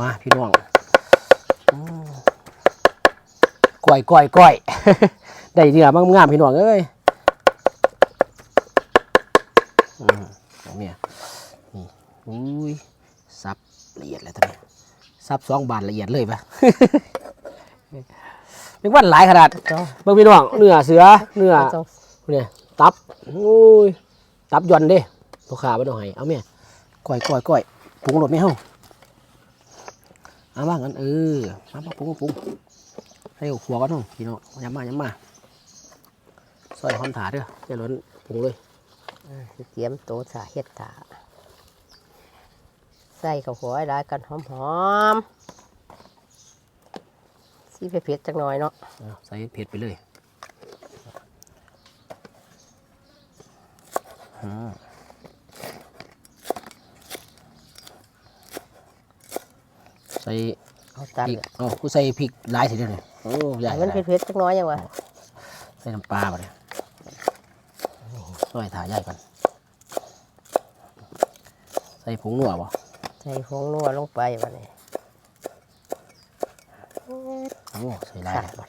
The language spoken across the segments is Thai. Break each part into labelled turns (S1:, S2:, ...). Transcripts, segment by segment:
S1: มาพี่น้องก้อยก้อยก้อยได้เนื้อมงามพี่น้องเอ้ยอืมเอาเนี่ยนี่อุ้ยซับละเอียดเลยท่านนี้ซับสองบาทละเอียดเลยปะนึกว่าหลายขนาด
S2: เจ้า
S1: เบิ่งพี่น้องเนื้อเสือเนื้อ
S2: เนี่
S1: ยตับอุ้ยตับย่อนเด้ลูกค้าไม่ต้องให้เอาเมียก้อยก้อยก้อยปรุงรสไม่เฮา เอาบ้างกันเออมามาปรุงปรุงให้เอาขัวกันน้องพี่น้องย้ำมาย้ำมาซอยหอมถาเด้อจะล้นปรุงเลย
S2: เตรียมโตวสาเฮ็ดถาใส่ข้าวหัวให้ได้กันหอมๆสีเผ็ดๆจักหน่อยเนาะ
S1: ใส่เผ็ดไปเลยอืม ใส่
S2: เอาตาม
S1: พริก
S2: เลย
S1: อ๋อกูใส่พริกหลายสิเดียวนี่โอ้ใหญ่
S2: ให้มัน
S1: หลาย
S2: เผ็ดๆจักหน่อยยังวะ
S1: ใส่น้ำปลาไปเลยซอยถาใหญ่กันใส่ผงนัวบ่
S2: ใส่ผงนัวลงไปวะนี่
S1: โอ้ใส่หลาย
S2: ขาด
S1: เลย
S2: บ่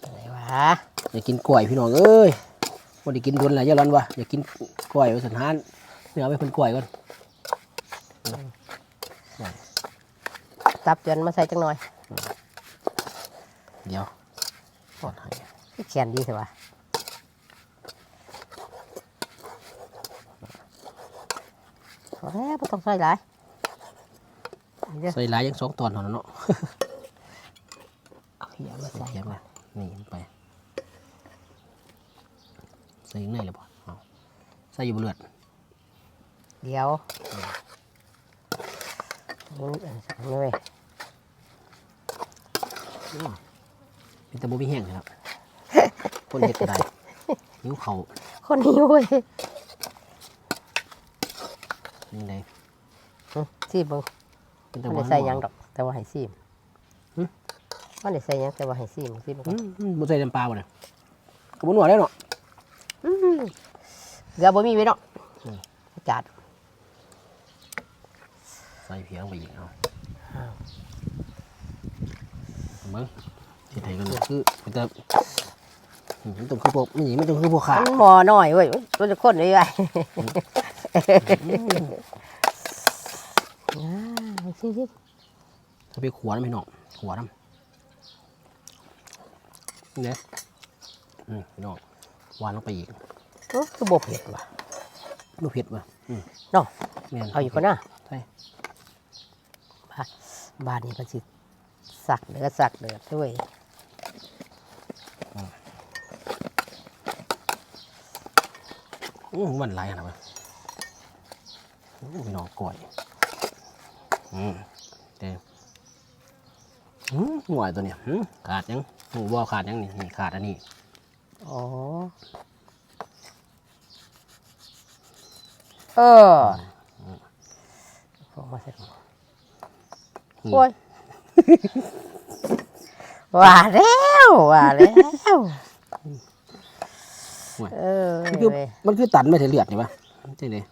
S2: ได้ไหนวะ
S1: อยากกินกล้วยพี่น้องเอ้ยวันนี้กินโดนหลายอยาร้อนวะอยากกินกล้วยไว้สันทานเนื้อเอาไปเพิ่นกล้วยก่อน
S2: ตับจนมาใส่จักหน่อย
S1: เดี๋ยวทอดให้
S2: ที่แขนดีใช่ปะพอแล้วไม่ต้องใส่หลายเดี๋ยว
S1: ใส่หลายยังสองตอนเท่านั้นเนาะ
S2: เอาเหี่ยมา
S1: ใส่
S2: ใส่
S1: เทียม
S2: ก่อ
S1: มานนี่ลงไปใส่ยังไงเลยบ่เอาใส่อยู่บนเลือด
S2: เดี๋ยวนี่อันสอง เลย
S1: เป็นตะบูมีแห้งเลยครับคนเห็ดก็ได้นิ้วเขา
S2: คนหิวเว้ย
S1: นี่ไง
S2: หึซีมเบิ่ง
S1: เป็นตะ
S2: มัน
S1: บู
S2: ได้ใส่หยังดอก แต่ว่าให้ซีม
S1: หึ
S2: มันได้ใส่หยังแต่ว่าให้ซีมซีม
S1: อืมอืมบ่ใส่น้ำปลาบ่เนี่ยกระบุนหัวได้เนาะ
S2: เดี๋ยวบ่มีไว้เนาะ
S1: อืม
S2: จัด
S1: ใส่เพียงไปอีกเอา เบิ้งที่ไทยกันคือมันจะอืมมันต้องคือพวกนี่มันต้องคือพวกขา
S2: มันหมอน้อยเว้ยมันจะข้นเลยไงอ่าซิซิ
S1: ถ้าไปขวานไม่หนอกขวานำนี่เด้อืมพี่น้องหวานลงไปอีก
S2: โอ้คือบ่เผ็ดว่ะ
S1: ลูกเผ็ดว่ะอืม
S2: เนาะ
S1: แม่น
S2: เอาอยู่ก่อนนะ
S1: ใช่
S2: บ้านบ้านนี้มัน สิสักเดือดสักเดือดด้วย
S1: อืมมันหลายขนาดนั้นอู้พี่น้องก่อยอืมเด้อืมหน่วยตัวเนี้ยอืมขาดยังหมูบ่ขาดยังนี่นี่ขาดอันนี้
S2: อ๋อ เออเอามาใส่ถุง
S1: อืม
S2: โอ้ย ว่าแล้วว่าแล้ว
S1: หน่วย
S2: เออ
S1: มันคือ
S2: เว้ย
S1: มันคือตันไม่ใช่เลือดนี่ปะจริงเลย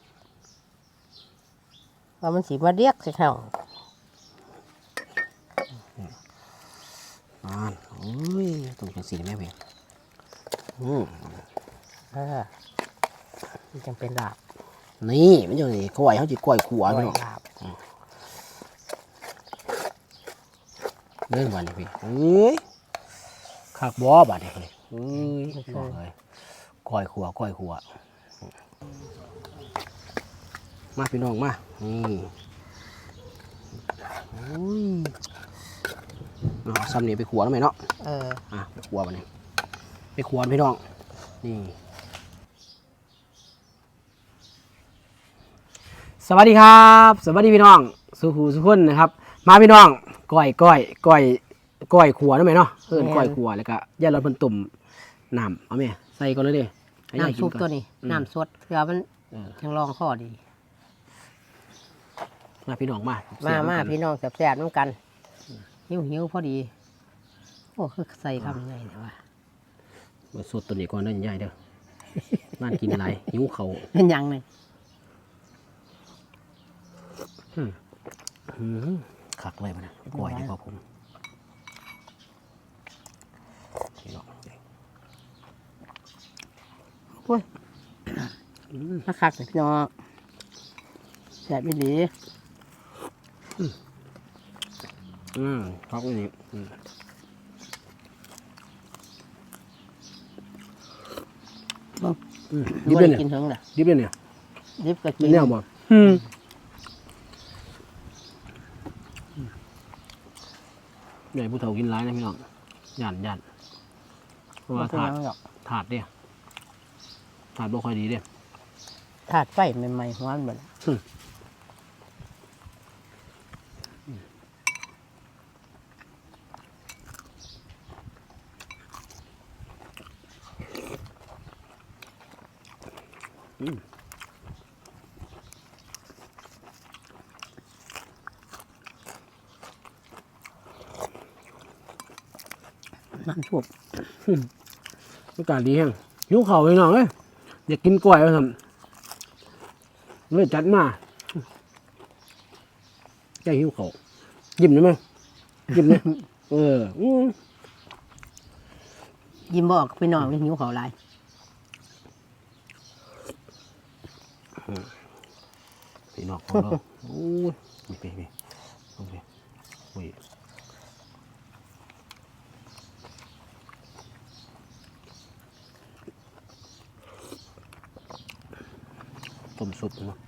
S2: ว่ามันสีมาเรียกสิเฮา
S1: อ่านโอ้ยตรงจังสีแม่เพียงอืม
S2: เออมันจังเป็นลาบ
S1: นี่มันจังนี่ก้อยเขาจิก้อยขัว
S2: ร้อ
S1: พี่
S2: ย
S1: น้อง
S2: ลาบ
S1: เล่นวันนี้พี่เอ้ยขากบอบัดนี้เลยเอ้ยบอกเลยก้อยขัวก้อยขัวมาพี่น้องมานี่โอ้ยเอาซ้ำนี่ไปขัวแล้วไหมเนาะ
S2: เออ
S1: อะไปขัวมันนี่ไปขัวพี่น้อง นี่สวัสดีครับ สวัสดีพี่น้อง สุขูสุขคนนะครับ มาพี่น้อง ก้อยก้อยก้อยก้อยขัวได้ไหมเนาะเอิ้นก้อยขัวแล้วก็ย่าเราเพิ่นตุ่มน้ำเอาไหมใส่ก่อนเลยดิให้ยาย
S2: น้ำซุป
S1: กิก่อ
S2: ตัวนี้
S1: อืม
S2: น้ำสดเพื่อมัน
S1: เออ
S2: ยังรองข้อดี
S1: มาพี่น้องมา
S2: มา
S1: เสียบ
S2: มา
S1: กัน
S2: พี่น้องแซ่บๆน้ำกัน หิวหิวๆพอดี โอ้คือใส่คำยังไงเนี่ยว่า
S1: มาสดตัวนี้ก่อนเด้อยายเด้อบ้านกินอะไรหิวเขาว
S2: เป็นหยังเลย
S1: อืม คักเลยมันนะกล้วยนี่พอผมพี่น้อง
S2: โอ้ยมาคักเลยพี่น้องแสบอีหลี
S1: อืมคักเลยนี่อืมอืมดิบเลยเนี่ยดิบเลยเนี่ย
S2: ดิบก็กิ
S1: น
S2: น
S1: แนวบ่ ใหญ่ผู้เฒ่ากินร้ายนะพี่น้องหยันหยันเพราะ
S2: บ่
S1: ว่า
S2: เป็น
S1: ถา
S2: ห
S1: ด
S2: ยังหรอก
S1: ถาดเนี่ยถาดบ่ค่อยดีเด้
S2: ถาดไฟใหม่ๆหัวมันเบิด น้ำท่วม
S1: อากาศดีแห้งหิวเข่าวพี่น้องเอ้ยอยากกินกล้วยว่าซั่นเลยจัดมาใจหิวเข่าวยิ้มได้ไหมยิ้มเนี่ยเอออืม
S2: ยิ้มบอกพี่น้องเลยหิวเขาวหลาย
S1: พี่น้องของเราโอ้ยนี่พี่พี่โอเคโอ้ย ต้มซุปเนาะ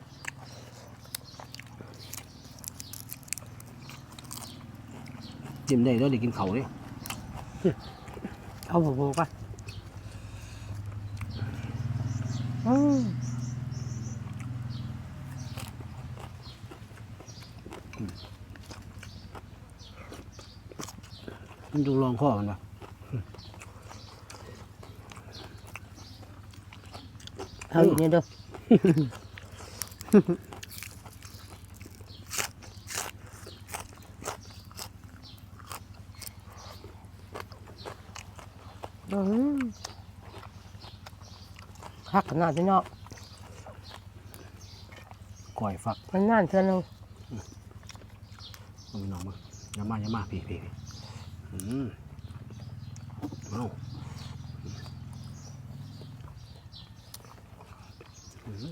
S1: จิ้มได้แล้วได้กินเขาวเลย
S2: เอาหัวโบก่อนอืม
S1: มันจงลองข้อมันปะ
S2: เอาอีกนิดเด้ พักขนาดพี่น้อง
S1: ก่อยฝัก
S2: มันน่านเท่านึง
S1: เอาพี่น้องมาอย่ามาอย่ามาพี่พี่พี่อืมเอาอืม เ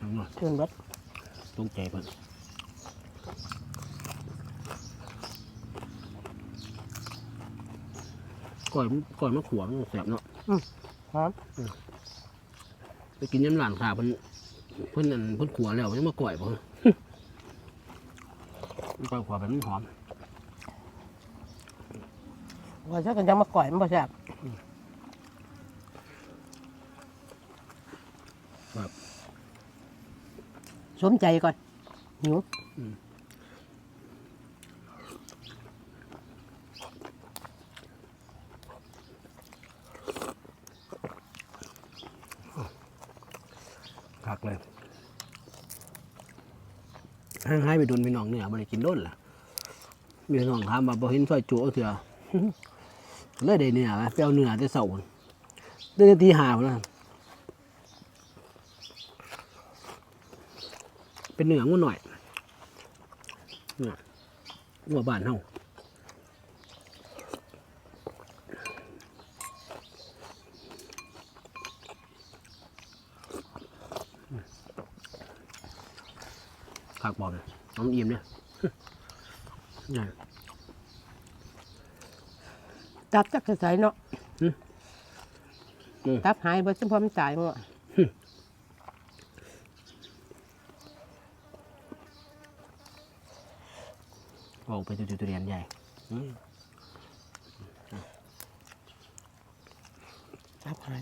S1: อาหน่อย
S2: เชิญเบัด
S1: ตรงใจเพิ่นก่อยมันก่อยมะขวางแสบเนาะ
S2: หอม
S1: ไปกินยำหลานขาเพิ่นเพิ่นนั่นเพิ่นขัวแล้วยังมาก่อยบ่มันก่อยขวาแบบมันหอม
S2: ว่าจะกันจังมาก่อยมันบ่แซ่บ
S1: ครับ
S2: สมใจก่อนหิว
S1: คักเลย ให้ให้ไปดุนพี่น้องเนี่ยบริกินโดนล่ะมีพี่น้องถามว่าบ่เห็นซอยจุเอาเถื่อเลยได้เนี่ยไปเอาเนื้อได้เสาพุ่นเดือนตีหาพุ่นะเป็นเนื้องูหน่อยเนี่ยงัวบ้านเฮา คักบ่เนี่ยน้องอิ่มเนี่ยเนี่ย
S2: ตับจักใส่เนาะ
S1: อืมอืม
S2: ตับหายบ่ซึ่งพอมันตายมั้ง
S1: ออกไปตัวตัวเรียนใหญ่อืม
S2: ตับหาย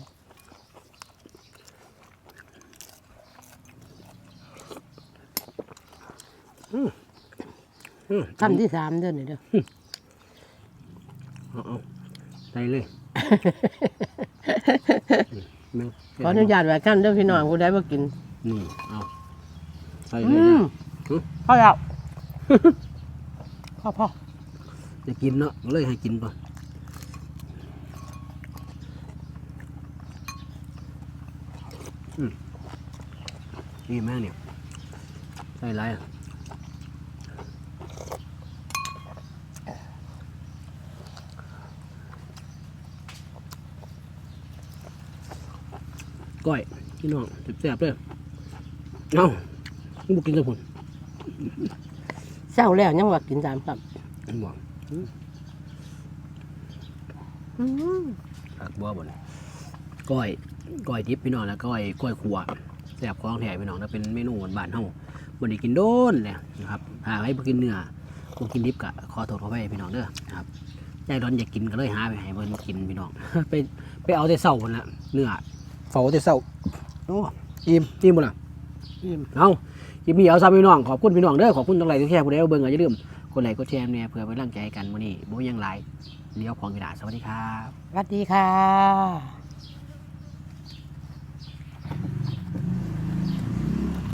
S1: อืม
S2: คำที่สามเด้อนี่เด้อ
S1: เอาเอาได้เลยแม่ง
S2: ขออนุญาตไว้กันเด้อพี่น้องผู้ใดบ่กิน
S1: นี่เอาใส่เล
S2: อื
S1: ย
S2: ม
S1: หึ
S2: พอแล้วพ่อพ่อ
S1: จะกินเนาะก็เลยให้กินไปอืมนี่แม่เนี่ยใส่ไรอะ ก้อยพี่น้องแซ่บๆเลยเอ้ามึงบอกกินกับผม
S2: เศร้าแล้วยังว่ากินสามค
S1: มึงบอกำ
S2: อืม
S1: ผักบัวบนก้อยก้อยดิบพี่น้องแล้วก้อยก้อยขัวแซ่บของแท้พี่น้องแล้วเป็นเมนูบ้านๆเฮาบ่ได้กินโดนเลยนะครับถ้าให้บ่กินเนื้อบ่กินดิบก็ขอโทษขออภัยพี่น้องเด้อนะครับยายดอนอยากกินก็เลยหาไปให้เพิ่นกินพี่น้องไปไปเอาแต่เช้าพุ่นละเนื้อ เฝ้าแต่เช้าโอ้อิ่มอิ่มบ่ล่ะ
S2: อิ่ม
S1: เอาคลิปนี้เอาซะพี่น้องขอบคุณพี่น้องเด้อขอบคุณทั้งหลายทุกแชร์ผู้ใดเอาเบิ่งก็อย่าลืมกดไลค์กดแชร์แหน่เพื่อเป็นกำลังใจให้กันมื้อนี้บ่มีหยังหลายเลี้ยวของกระดาษสวัสดีครับ
S2: สวัสดีค่ะ